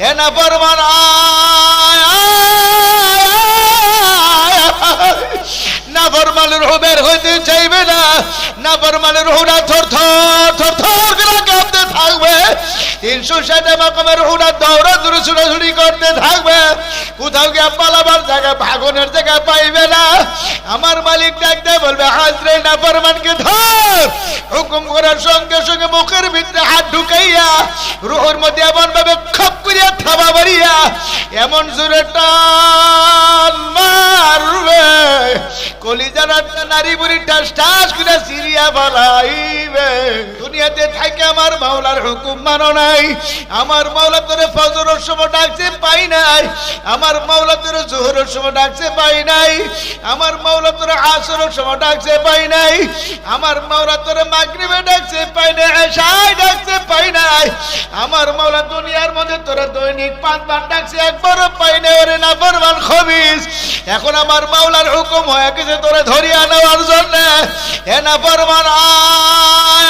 হে না পরমান না ফরমালের রুহ বের হইতে চাইবে না না ফরমালের রুহরা থর থর থর থর করে কাঁপতে থাকবে। তিনশো ষাটে মাকামের রুহরা দৌড়া দূরে ছুটাছুটি করতে থাকবে। কোথাও গিয়ে পালাবার জায়গা, ভাগনের জায়গা পাইবে না। আমার মালিক ডাকতে বলবে, হাজরে না ফরমানকে ধর। হুকুম করার সঙ্গে সঙ্গে মুখের ভিতরে হাত ঢুকাইয়া, রুহর মধ্যে এমন ভাবে খপ করিয়া থাবা বাড়িয়া এমন জোরে টান মারবে। কলিজার নারী বুড়ি টাস টাস করে সিরিয়া বলাইবে। দুনিয়াতে থাকে আমার মাওলার হুকুম মানো নাই। আমার মাওলা তোরে ফজরের সময় ডাকছে পাই নাই। আমার মাওলা তোরে জোহরের সময় ডাকছে পাই নাই। আমার মাওলা তোরে আসরের ডাকছে, পাই নাই। আমার মাওলা তোরে মাগরিবে ডাকছে, পাই নাই, এশায় ডাকছে, পাই নাই। আমার মাওলা দুনিয়ার মধ্যে তোরে দৈনিক পাঁচবার ডাকছে, একবারও পাই ওরে না ফরমান এখন আমার মাওলার হুকুম হয়ে গেছে তোরে ধরিয়া নেওয়ার জন্য। হে না ফরমান আয়।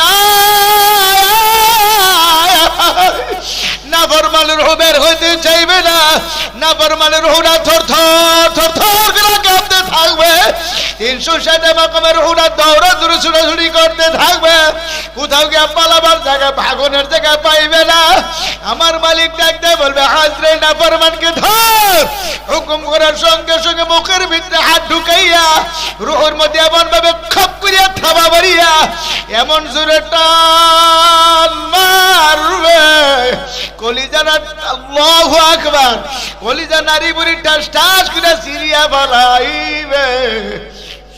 না ফরমালের রুহ বের হইতে চাইবে না না ফরমালের রুহরা থর থর থর থর করে কাঁপতে থাকবে। তিনশো ষাটে মাকামের রুহরা দৌড়া দূরে ছুটাছুটি করতে থাকবে। কোথাও গিয়ে পালাবার জায়গা, ভাগনের জায়গা পাইবে না। আমার মালিক ডাকতে বলবে, হাজরে না ফরমানকে ধর। হুকুম করার সঙ্গে সঙ্গে মুখের ভিতরে হাত ঢুকাইয়া রুহর মধ্যে এমন ভাবে খপ করিয়া থাবা বাড়িয়া এমন জোরে টান কলিজা না আল্লাহু আকবার। কলিজা নারী বুড়ি টাস টাস করে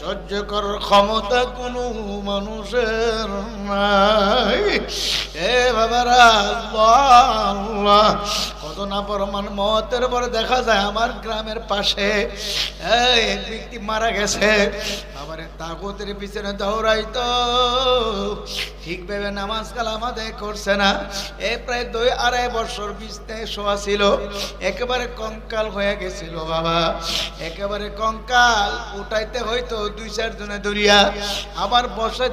সহ্য করার ক্ষমতা কোনো মানুষের নাই। এ বাবারা আল্লাহ। কত না পরমান মতের পরে দেখা যায় আমার গ্রামের পাশে এক ব্যক্তি মারা গেছে। আবার তাগতের পিছনে দৌড়াইতো। ঠিক ভেবে নামাজ কালাম আদায় করছে না। এ প্রায় দুই আড়াই বছর বিছনায় শোয়া ছিল। একেবারে কঙ্কাল হয়ে গেছিল বাবা। একেবারে কঙ্কাল উঠাইতে হয়তো দুই চার দিনে দরিয়া। আবার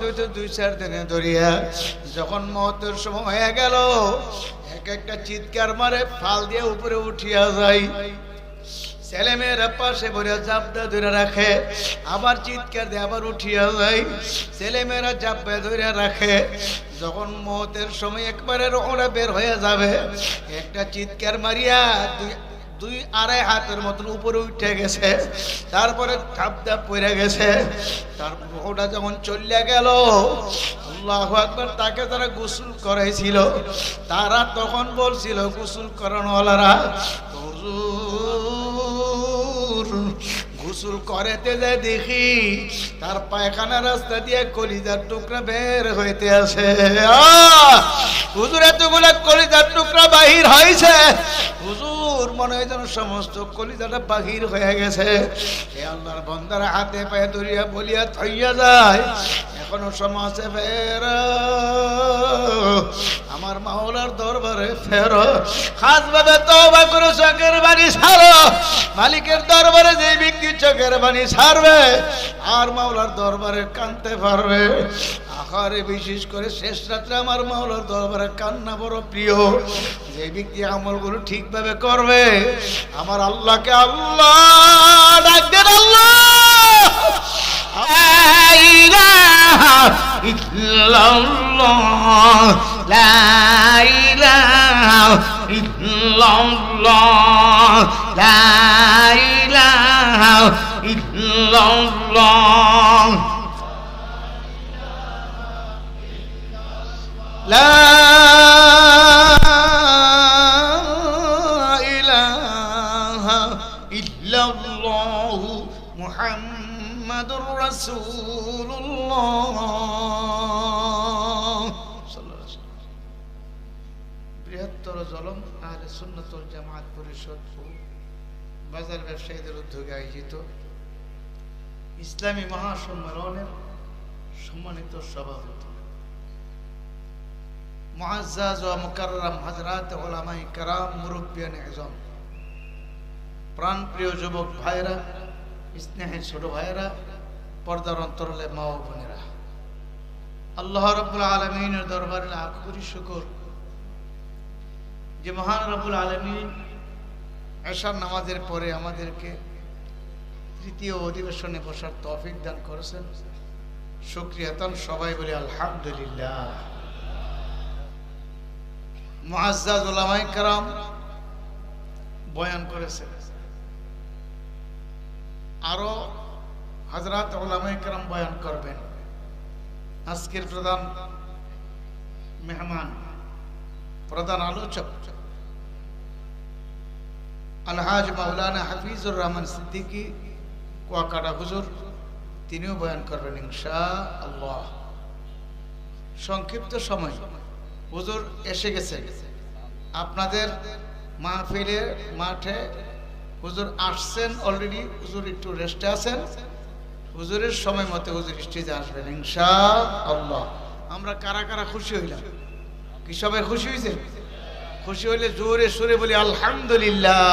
হইতো দুই চার দিনে দরিয়া। যখন মতের সময় হয়ে গেল এক একটা চিৎকার মারে, ফাল দিয়ে উপরে উঠিয়া যায়। ছেলেমেয়েরা পাশে ভরে জাপদা ধরে রাখে, আবার চিৎকার দিয়ে আবার উঠিয়া যায়। ছেলেমেয়েরা জাপদা ধরে রাখে, যখন মতের সময় একবারে ওরা বের হয়ে যাবে, একটা চিৎকার মারিয়া দুই দুই আড়াই হাতের মতন উপরে উঠে গেছে, তারপরে ধাপ ধাপ পড়ে গেছে, তার ওটা যখন চলিয়া গেল, আল্লাহ আকবর, তাকে তারা গোসল করাইছিল। তারা তখন বলছিল, গোসল করানোওয়ালারা, হুজুর গোসল করেতে যে দেখি তার পায়খানা রাস্তা দিয়ে কলিজার টুকরা বের হইতে আছে হুজুর, এতগুলা কলিজার টুকরা বাহির হয়েছে হুজুর, মনে হয় যেন সমস্ত কলিজাটা বাহির হয়ে গেছে। এ আল্লাহর বন্দার হাতে পায়ে দরিয়া বলিয়া থইয়া যায়। এখনও সমাজে ফের, আমার মাওলার দরবারে ফের। খাস ভাবে তওবা করে বাড়ি ছাড়ো। মালিকের দরবারে যে ব্যক্তি চোখের বাণী ছাড়বে, আর মাওলার দরবারে কানতে পারবে। আহারে, বিশেষ করে শেষ রাত্রে আমার মাওলার দরবারে কান্না বড় প্রিয়। যে ব্যক্তি আমলগুলো ঠিকভাবে করবে, আমার আল্লাহকে আল্লাহ ডাকবেন আল্লাহ। লা الله لا إله إلا الله محمد رسول الله বৃহত্তর জলম আহলে সুন্নতুল জামাত পরিষদ ও বাজার ব্যবসায়ীদের উদ্যোগে আয়োজিত ইসলামী মহাসম্মেলনের সম্মানিত সভাপতি। মুআজ্জাজ ও মুকাররম প্রাণপ্রিয় যুবক ভাইরা স্নেহের ছোট ভাইরা পর্দার অন্তরালে মা ও বোনেরা। আল্লাহ রাব্বুল আলামিনের দরবারে কোটি শুকর। যে মহান রবুল আলমী এশার নামাজের পরে আমাদেরকে তৃতীয় অধিবেশনে বসার তৌফিক দান করেছেন। সুক্রিয়াতন সবাই বলি আলহামদুলিল্লাহ। মুআজ্জাজ ওলামাই কারাম বয়ান করেছেন। আরও হজরত ওলামাই কারাম বয়ান করবেন। আজকের প্রধান মেহমান, প্রধান আলোচক আলহাজ মাওলানা হাফিজুর রহমান সিদ্দিকী কুয়াকাটা হুজুর, তিনিও বয়ান করবেন ইনশা আল্লাহ সংক্ষিপ্ত সময়। হুজুর এসে গেছে। আপনাদের মাহফিলের মাঠে হুজুর আসছেন অলরেডি হুজুর একটু রেস্টে আছেন। হুজুরের সময় মতো হুজুর স্টেজে আসবেন ইনশা আল্লাহ আমরা কারা কারা খুশি হইলাম? কি সবাই খুশি হয়েছে খুশি হইলে জোরে সুরে বলি, আলহামদুলিল্লাহ।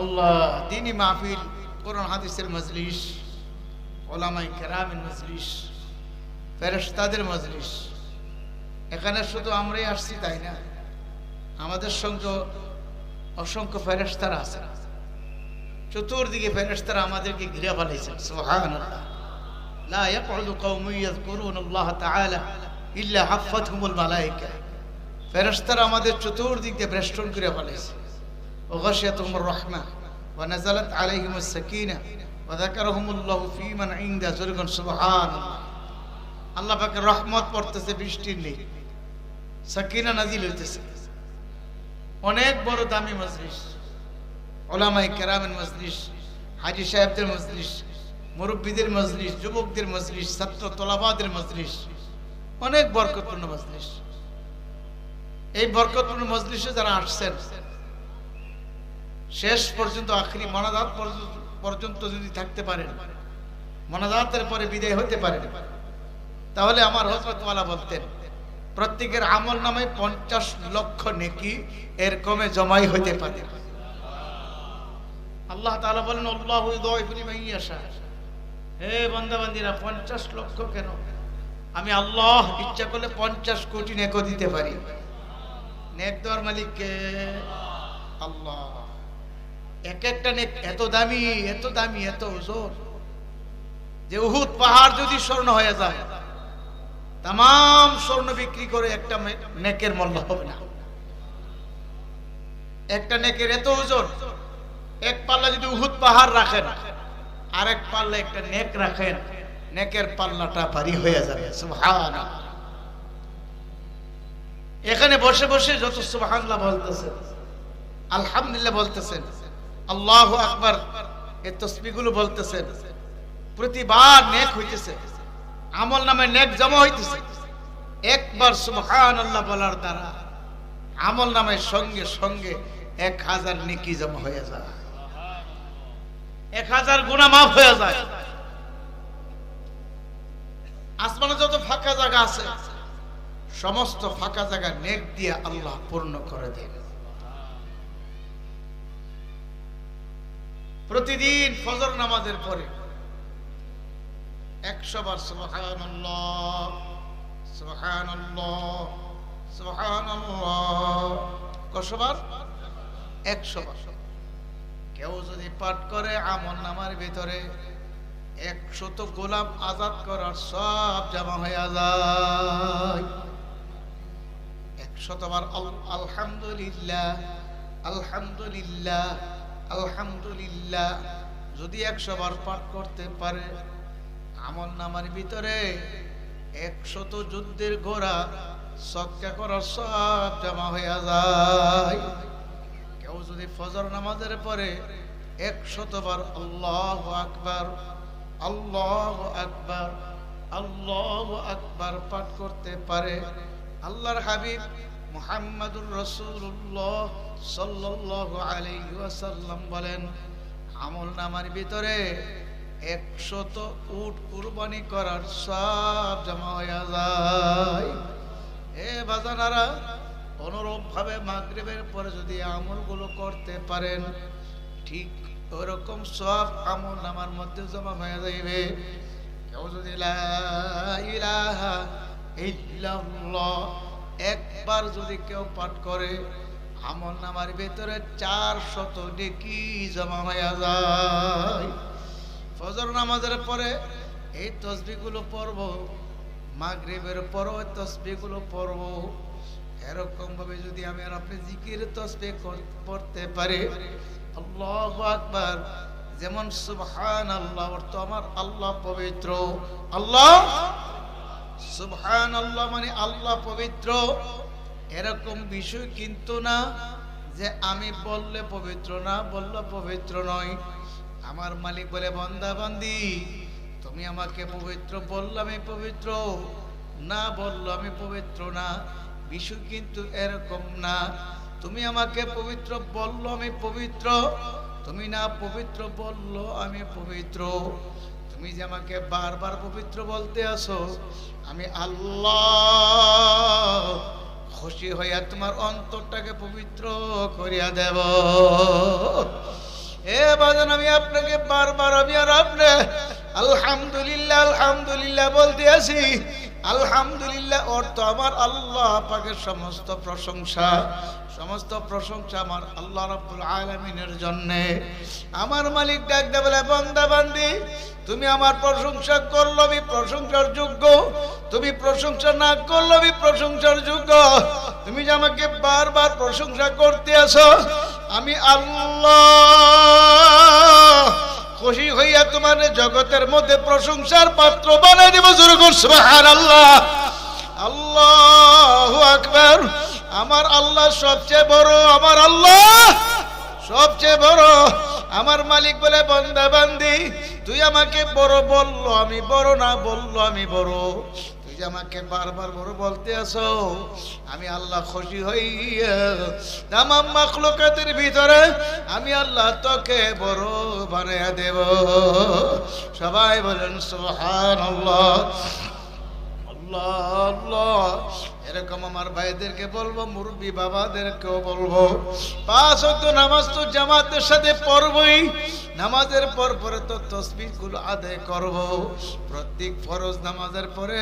আল্লাহ দিনী মাহফিল কোরআন হাদিসের মজলিস ওলামাই কেরামের মজলিস ফেরেশতাদের মজলিস এখানে শুধু আমরাই আসছি তাই না আমাদের সঙ্গে অসংখ্য ফেরেশতারা আছে চতুর্দিকে ফেরেশতারা আমাদেরকে ঘিরে ফেলেছেন সুবহানাল্লাহ لا يقعد قوم يذكرون الله تعالى إلا حفتهم الملائكة ফেরেশতারা আমাদের চতুর্দিক দিয়ে বেষ্টন করে ফেলেছে وغشيتهم الرحمة ونزلت عليهم السكينة وذكرهم الله في من عنده زرق سبحان الله আল্লাহ পাকের রহমত পড়তেছে বৃষ্টির নেই সাকিনা নাজিল হইতেছে অনেক বড় দামি মজলিস ওলামাই কেরামের মজলিস হাজি সাহেবদের মজলিস মুরব্বীদের মজলিস যুবকদের মজলিস ছাত্র তোলাবাদের মজলিস অনেক বরকতপূর্ণ মজলিস এই বরকতপূর্ণ মজলিসে যারা আসছেন শেষ পর্যন্ত, আখরি মনাদাত পর্যন্ত- যদি থাকতে পারেন মনাদাতের পরে বিদায় হতে পারেন, তাহলে আমার হজরতওয়ালা বলতেন, প্রত্যেকের আমল নামে পঞ্চাশ লক্ষ নেকি এর কমে জমাই হতে পারে। আল্লাহ তাআলা বলেন, আল্লাহ হে বান্দাবান্দিরা, পঞ্চাশ লক্ষ কেন? আমি আল্লাহ ইচ্ছা করলে পঞ্চাশ কোটি নেকো দিতে পারি। নেক দেওয়ার মালিককে? আল্লাহ। এক একটা নেক এত দামি এত দামি, এত যে উহুদ পাহাড় যদি স্বর্ণ হয়ে যায় তাম স্বর্ণ বিক্রি করে একটা নেকের হবে না। একটা নেকের এত ওজন, এক পাল্লা যদি উহুদ পাহাড় রাখেন পাল্লা একটা নেক রাখেন, নেকের পাল্লাটা ভারী হয়ে যাবে। এখানে বসে বসে যত সুবহানাল্লাহ বলতেছেন, আলহামদুলিল্লাহ বলতেছেন আল্লাহু আকবার এই তসবিহগুলো বলতেছেন। প্রতিবার নেক হইতেছে। আমল নামে নেক জমা হইতেছে। একবার সুবহানাল্লাহ বলার দ্বারা আমল নামের সঙ্গে সঙ্গে এক হাজার নেকি জমা হয়ে যায়। এক হাজার গুণা মাফ হয়ে যায়। আসমানে যত ফাঁকা জায়গা আছে, সমস্ত ফাঁকা জায়গা নেক দিয়ে আল্লাহ পূর্ণ করে দেন। প্রতিদিন ফজর নামাজের পরে একশো বার সুবহানাল্লাহ সুবহানাল্লাহ সুবহানাল্লাহ। একশো বার। কেউ যদি পাঠ করে আমল নামার ভিতরে একশত গোলাম আজাদ করার সব জমা হয়ে যায়। একশতবার আল- আলহামদুলিল্লাহ আলহামদুলিল্লাহ আলহামদুলিল্লাহ, যদি একশো বার পাঠ করতে পারে, আমল নামার ভিতরে একশত যুদ্ধের ঘোড়া সৎকা করার সব জমা হয়ে যায়। কেউ যদি ফজর নামাজের পরে একশতবার আল্লাহ আকবার আল্লাহ আকবার আল্লাহ আকবার পাঠ করতে পারে, আল্লাহর হাবিব মুহাম্মাদুর রসুল্লাহ সাল্লাল্লাহু আলাইহি ওয়াসাল্লাম বলেন, আমল নামার ভিতরে একশত উট কুরবানি করার সব জমা হয়ে যায়। এ বাজানারা অনুরূপ ভাবে মাগরিবের পরে যদি আমলগুলো করতে পারেন, ঠিক ওরকম সব আমল আমার মধ্যে জমা হয়ে যাইবে। কেউ যদি একবার যদি কেউ পাঠ করে আমল নামার ভেতরে চার শত ডেকি জমা হয়ে যায়। ফজর নামাজের পরে এই তসবিগুলো পড়ব, মাগরিবের পরও তসবিগুলো পড়ব। এরকম ভাবে যদি আমি আর আপনি জিকির তসবি পড়তে পারি, আল্লাহ আকবার। যেমন সুবহান আল্লাহ অর্থ আমার আল্লাহ পবিত্র। আল্লাহ? সুবহান আল্লাহ মানে আল্লাহ পবিত্র। এরকম বিষয় কিন্তু না যে আমি বললে পবিত্র না, বলল পবিত্র নয়। আমার মালিক বলে, বন্দা, বান্দি, তুমি আমাকে পবিত্র বললে আমি পবিত্র, না বলল আমি পবিত্র না। বিষয় কিন্তু এরকম না। তুমি আমাকে পবিত্র বলল আমি পবিত্র, তুমি না পবিত্র বলল আমি পবিত্র। তুমি যে আমাকে বারবার পবিত্র বলতে আসো, আমি আল্লাহ খুশি হইয়া তোমার অন্তরটাকে পবিত্র করিয়া দেব। এ বাজান, আমি আপনাকে বারবার আমি আর আপনি আলহামদুলিল্লাহ আলহামদুলিল্লাহ বলতে আছি। আলহামদুলিল্লাহ অর্থ আমার আল্লাহ পাকের সমস্ত প্রশংসা। সমস্ত প্রশংসা আমার আল্লাহ রাব্বুল আলামিনের জন্য। আমার মালিক ডাক দে বলে, বান্দা বান্দি তুমি আমার প্রশংসা করল, আমি প্রশংসার যোগ্য। তুমি প্রশংসা না করল, আমি প্রশংসার যোগ্য। তুমি যে আমাকে বারবার প্রশংসা করতে আসো আমি আল্লাহ খুশি হইয়া তোমার জগতের মধ্যে প্রশংসার পাত্র বানাই দিব শুরু করছ আল্লাহ আল্লাহ আকবার। আমার আল্লাহ সবচেয়ে বড়, আমার আল্লাহ সবচেয়ে বড়। আমার মালিক বলে, বন্দা, বান্দি, তুই আমাকে বড় বলল, আমি বড় না বলল, আমি বড়। তুই যে আমাকে বারবার বড় বলতে আসো, আমি আল্লাহ খুশি হইয়া ভিতরে আমি আল্লাহ তোকে বড় বানাইয়া দেব। সবাই বলেন আল্লাহ এরকম আমার ভাইদেরকে বলব, মুরব্বী বাবাদেরকেও বলব, পাঁচ অক্ট নামাজ তো জামাতের সাথে পড়বই। নামাজের পর পরে তো তসবিরগুলো আদায় করব। প্রত্যেক ফরজ নামাজের পরে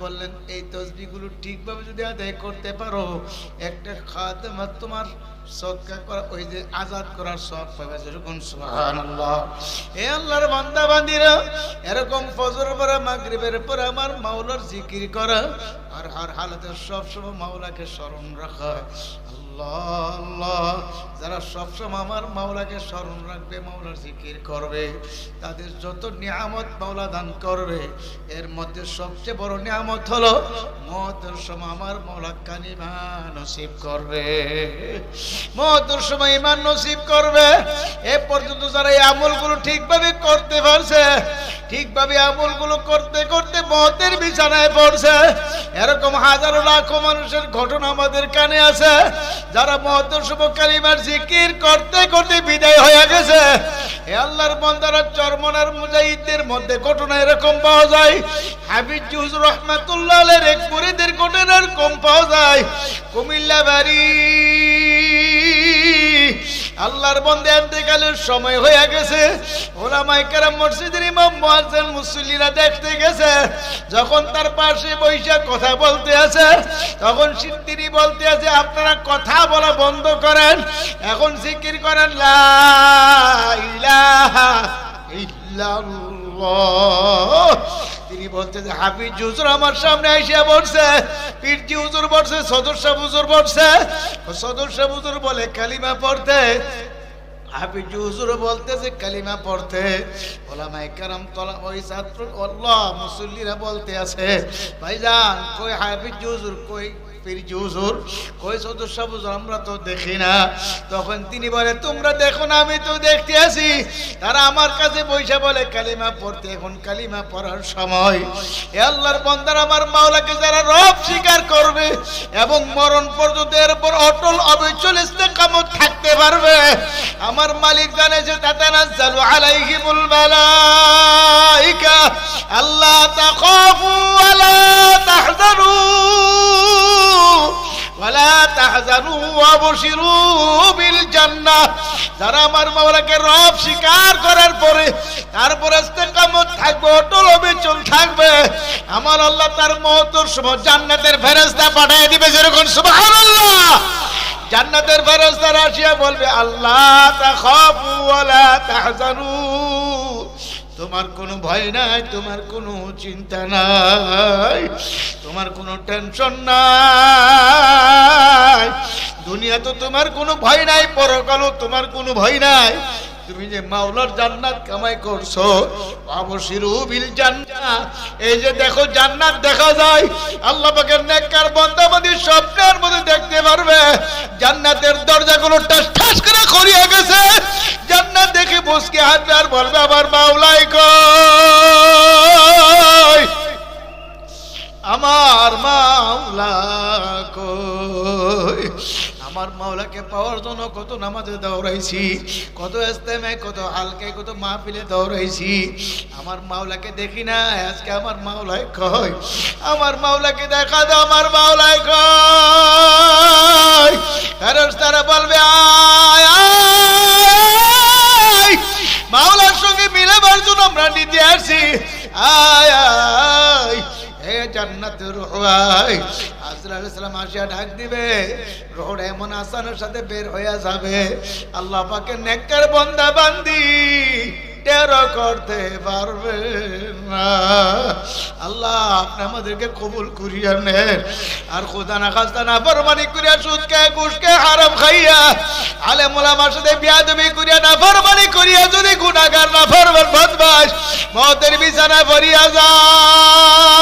বললেন, এই তসবিগুলো ঠিকভাবে যদি আদায় করতে পারো, একটা খাদামা তোমার সৎকার করা, ওই যে আজাদ সব আল্লাহর এরকম আমার মাওলার জিকির করা, আর হার সবসময় স্মরণ রাখা। যারা সবসময় আমার মাওলাকে স্মরণ রাখবে, মাওলার জিকির করবে, তাদের যত নিয়ামত মাওলা দান করবে, এর মধ্যে সবচেয়ে বড় নিয়ামত হলো মতের সময় আমার মাওলা কানিমা নসিব করবে। মতের সময় ইমান নসিব করবে। এ পর্যন্ত যারা এই আমলগুলো ঠিকভাবে করতে পারছে ঠিকভাবে আমলগুলো করতে করতে মতের বিছানায় পড়ছে। এরকম হাজারো লাখো মানুষের ঘটনা আমাদের কানে আছে। যারা মহতের শুভ কালিমার জিকির করতে করতে বিদায় হয়ে গেছে। এ আল্লাহর বন্দারা চরমনার মুজাহিদদের মধ্যে ঘটনা এরকম পাওয়া যায়। হাবিজ জুজ রহমাতুল্লাহ এক মুরিদের ঘটনা এরকম পাওয়া যায়। কুমিল্লা বাড়ি। আল্লাহর বন্দে এতেকালের সময় হয়ে গেছে। ওলামাই কেরাম মসজিদের ইমাম, মুয়াজ্জিন, মুসল্লিরা দেখতে গেছে, যখন তার পাশে বৈশা কথা বলতে আছে, তখন তিনি বলতে আছে, আপনারা কথা বলা বন্ধ করেন, এখন জিকির করেন, লা ইলাহা ইল্লাল্লাহ। তিনি বলতে যে হাফিজ হুজুর আমার সামনে এসে বসছে। পীরজি হুজুর বসছে সদস্য হুজুর বসছে সদস্য হুজুর বলে, কালিমা পড়তে। হাফিজ হুজুর বলতেছে, কালিমা পড়তে। ওলামাই কারাম তলা, ওই ছাত্র, আল্লাহ মুসল্লিরা বলতে আছে। ভাইজান, কই হাফিজ হুজুর, কই? আমরা তো তখন তিনি বলে, তোমরা আমি তো দেখতে আছি। তারা আমার বলে, কালিমা এখন কালিমা সময়। আল্লাহর আমার মাওলাকে যারা স্বীকার করবে এবং মরণ পর্যন্ত এর উপর অটল অবিচল ইস্তেকামত থাকতে পারবে, আমার মালিক জানে যে, তাতানাজ্জালু আলাইহিমুল আল্লাহ তাখাফু যারা আমার মাওলাকে রব স্বীকার করার পরে ইস্তেকামত থাকবে, অটল অবিচল থাকবে, আমার আল্লাহ তার মহতর সময় জান্নাতের ফেরেশতা পাঠিয়ে দিবে যেরকম, সুবহানাল্লাহ। জান্নাতের ফেরেশতারা আসিয়া বলবে, আল্লাহ তাখাফু ওয়ালা তাহজানু। তোমার কোনো ভয় নাই, তোমার কোনো চিন্তা নাই, তোমার কোনো টেনশন নাই। দুনিয়া তো তোমার কোনো ভয় নাই, পরকালও তোমার কোনো ভয় নাই। তুমি যে মাওলার জান্নাত কামাই করছ অবশ্যই বিল জান্নাত। এই যে দেখো জান্নাত দেখা যায়, আল্লাহ পাকের নেককার বান্দাবাদী স্বপ্নের মধ্যে দেখতে পারবে। জান্নাতের দরজাগুলো টাস ঠাস করে খড়িয়ে গেছে। জান্নাত দেখে বসকে হাঁটবে আর বলবে, আমার মাওলাই কই? আমার মাওলা কই? আমার মাওলাকে পাওয়ার জন্য কত নামাজে দৌড়াইছি, কত ইস্তেমে কত হালকে কত মা মাহফিলে দৌড়াইছি। আমার মাওলাকে দেখি না, আজকে আমার মাওলাই কয়, আমার মাওলাকে দেখা দাও আমার মাওলাই কই ফেরেশতারা বলবে, আয় আয়। মাওলার সঙ্গে মিলাবার জন্য আমরা নিতে আসি। আয় আয়। হে আসিয়া ডাক দিবে। এমন আসানের সাথে বের হয়ে যাবে। আল্লাহ পাকে নেককার বন্দা বান্দি টেরো করতে পারবে না। আল্লাহ, আপনি আমাদেরকে কবুল করিয়া নেন। আর খোদা না খাস্তা না ফরমানি করিয়া সুদ কে ঘুষ কে হারাম খাইয়া আলে মোলামার সাথে বিয়াদবি করিয়া না ফরমানি করিয়া যদি গুনাহগার না ফরমান বদমাস মতের বিছানায় ভরিয়া যাও।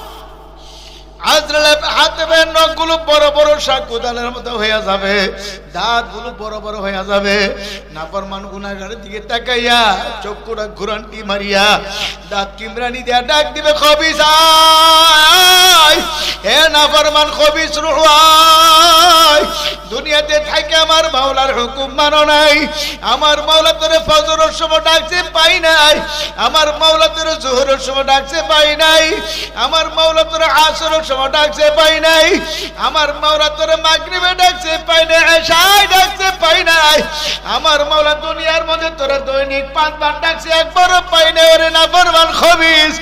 হাতে বেন নখগুলো বড় বড় শাকুদানের মতো হয়ে যাবে। দাঁতগুলো বড় বড় হয়ে যাবে। নাফরমান গুনাগারের দিকে তাকাইয়া চক্ষুটা ঘুরানটি মারিয়া দাঁত কিমরানি দিয়া ডাক দিবে, খবিস হে নাফরমান, খবিস রুহাই দুনিয়াতে থাকে আমার মাওলার হুকুম মানো নাই। আমার মাওলা তোরে ফজরের সময় ডাকছে, পাই নাই। আমার মাওলা তোরে জোহরের সময় ডাকছে, পাই নাই। আমার মাওলা তোরে আসরের সময় ডাকছে, পাই নাই। আমার মাওলা তোরে মাগরিবে ডাকছে, পাই নাই। এশায় ডাকছে পাই নাই। আমার মাওলা দুনিয়ার মধ্যে তোরে দৈনিক পাঁচবার ডাকছে, একবারও পাই নাই, ওরে না ফরমান খবিস।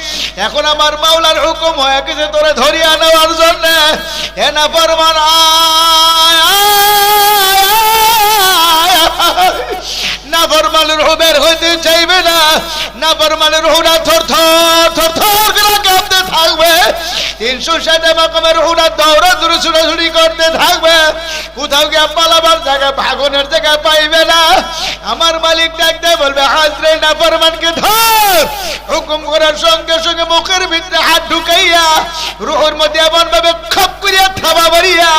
এখন আমার মাওলার হুকুম হয়ে গেছে তোরে ধরিয়া নেওয়ার জন্য। হে না ফরমান আয় না ফরমানের হুবের হইতে চাইবে না। না ফরমানের হুনা থর থর থর থর করে কাঁপতে থাকবে। তিনশো ষাটে মাকমের হুনা দৌড়া দূরে ছুটাছুটি করতে থাকবে। কোথাও গিয়ে পালাবার জায়গায় ভাগনের জায়গায় পাইবে না। আমার মালিক ডাকতে বলবে, হাজরে না ফরমানকে ধর। হুকুম করার সঙ্গে সঙ্গে মুখের ভিতরে হাত ঢুকাইয়া, রুহর মধ্যে এমন ভাবে খপ করিয়া থাবা বাড়িয়া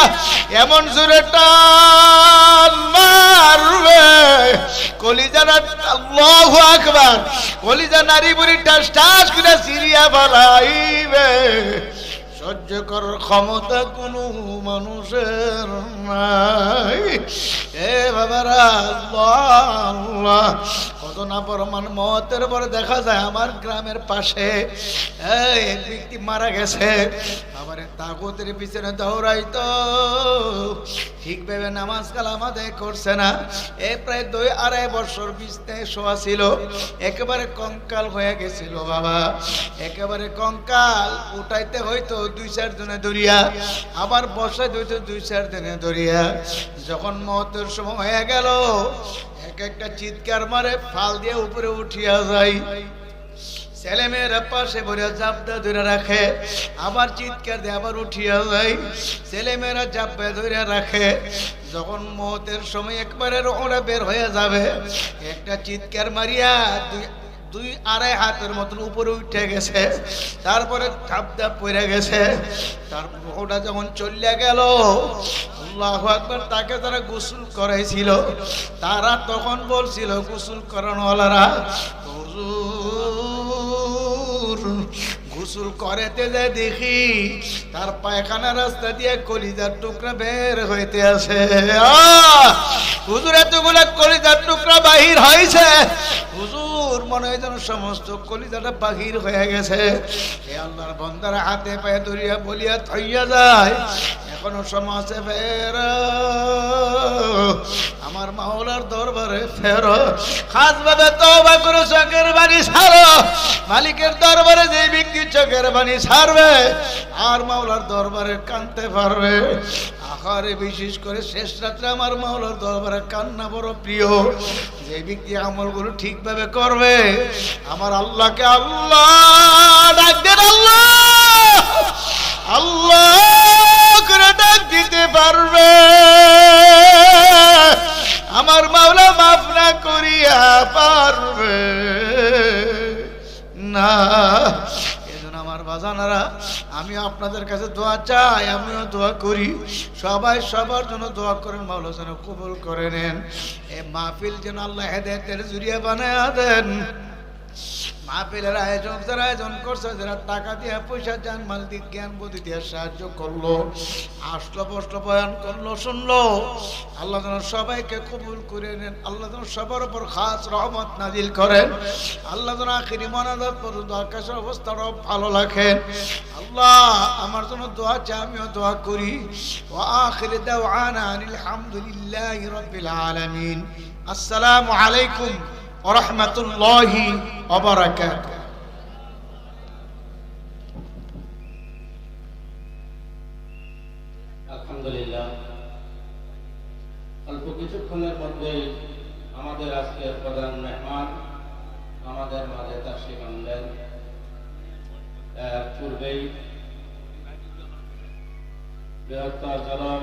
এমন জোরে টান মারবে। কলিজা না, আল্লাহু আকবার। কলিজা নারী বুড়ি টাস টাস করে সিরিয়া বালাইবে সহ্য করার ক্ষমতা কোনো মানুষের নাই। এ বাবারা আল্লাহ না পরমান মতের পরে দেখা যায় আমার গ্রামের পাশে এক ব্যক্তি মারা গেছে। আবার তাগুতের পিছনে দৌড়াইতো। ঠিক ভেবে নামাজ কালাম আদায় করছে না। এ প্রায় দুই আড়াই বছর বিছনায় শোয়া ছিল। একেবারে কঙ্কাল হয়ে গেছিল বাবা। একেবারে কঙ্কাল উঠাইতে হইতো দুই চার জনে দরিয়া। আবার বসাইতে হইতো দুই চার দিনে দরিয়া। যখন মতের সময় হয়ে গেল এক একটা চিৎকার মারে, ফাল দিয়ে উপরে উঠিয়া যায়। ছেলেমেয়েরা পাশে রাখে, আবার চিৎকার দিয়ে আবার উঠিয়া যায়। ছেলেমেয়েরা ধরে রাখে, যখন মতের সময় একবারে ওরা বের হয়ে যাবে, একটা চিৎকার মারিয়া দুই দুই আড়াই হাতের মতন উপরে উঠে গেছে, তারপরে ধাপ ধাপ পড়ে গেছে তার ওটা যখন চলিয়া গেল, আল্লাহ আকবর তাকে তারা গোসল করাইছিল। তারা তখন বলছিল, গোসল করানোওয়ালারা, হুজুর গোসল করেতে যে দেখি তার পায়খানা রাস্তা দিয়ে কলিজার টুকরা বের হইতে আছে! হুজুর, এতগুলা কলিজার টুকরা বাহির হয়েছে হুজুর, মনে হয় যেন সমস্ত কলিজাটা বাহির হয়ে গেছে। এ আল্লাহর বন্দার হাতে পায়ে দরিয়া বলিয়া থইয়া যায়। এখনও সমাজে ফের আমার মাওলার দরবারে ফের খাস ভাবে তওবা করে চোখের বাড়ি ছাড়ো। মালিকের দরবারে যে ব্যক্তি চোখের বাণী ছাড়বে, আর মাওলার দরবারে কানতে পারবে। আখারে বিশেষ করে শেষ রাত্রে আমার মাওলার দরবারে কান্না বড় প্রিয়। যে ব্যক্তি আমলগুলো ঠিকভাবে করবে, আমার আল্লাহকে আল্লাহ ডাক দেন, আল্লাহ। আল্লাহ করে ডাক দিতে পারবে। আমার মাওলা মাফ না করিয়া পারবে না। আমার আমি আপনাদের কাছে দোয়া চাই, আমিও দোয়া করি। সবাই সবার জন্য দোয়া করেন, মাওলা যেন কবুল করে নেন। এ মাহফিল যেন আল্লাহ হেদায়তের জুরিয়া বানায় দেন। মাহফিলের আয়োজন, যারা আয়োজন করছে, যারা টাকা দিয়ে পয়সা যান মাল দিয়ে জ্ঞান, বুদ্ধি দিয়ে সাহায্য করল, আসলো, বসল, বয়ান করল, শুনলো, আল্লাহ যেন সবাইকে কবুল করে নেন, আল্লাহ যেন সবার উপর খাস রহমত নাজিল করেন, আল্লাহ যেন আখিরি মনাদাত পর্যন্ত আকাশের অবস্থাটাও ভালো রাখেন, আল্লাহ আমার জন্য দোয়া চাই, আমিও দোয়া করি, ও আখিরি দাওয়ানা আনিল হামদুলিল্লাহি রাব্বিল আলামিন, আসসালামু আলাইকুম। ওরহমতুল্লাহি অবরাকাত অল্প কিছুক্ষণের মধ্যে আমাদের আজকের প্রধান মেহমান আমাদের মাঝে তাশরিফ আনলেন। পূর্বেই বৃহত্তর জলম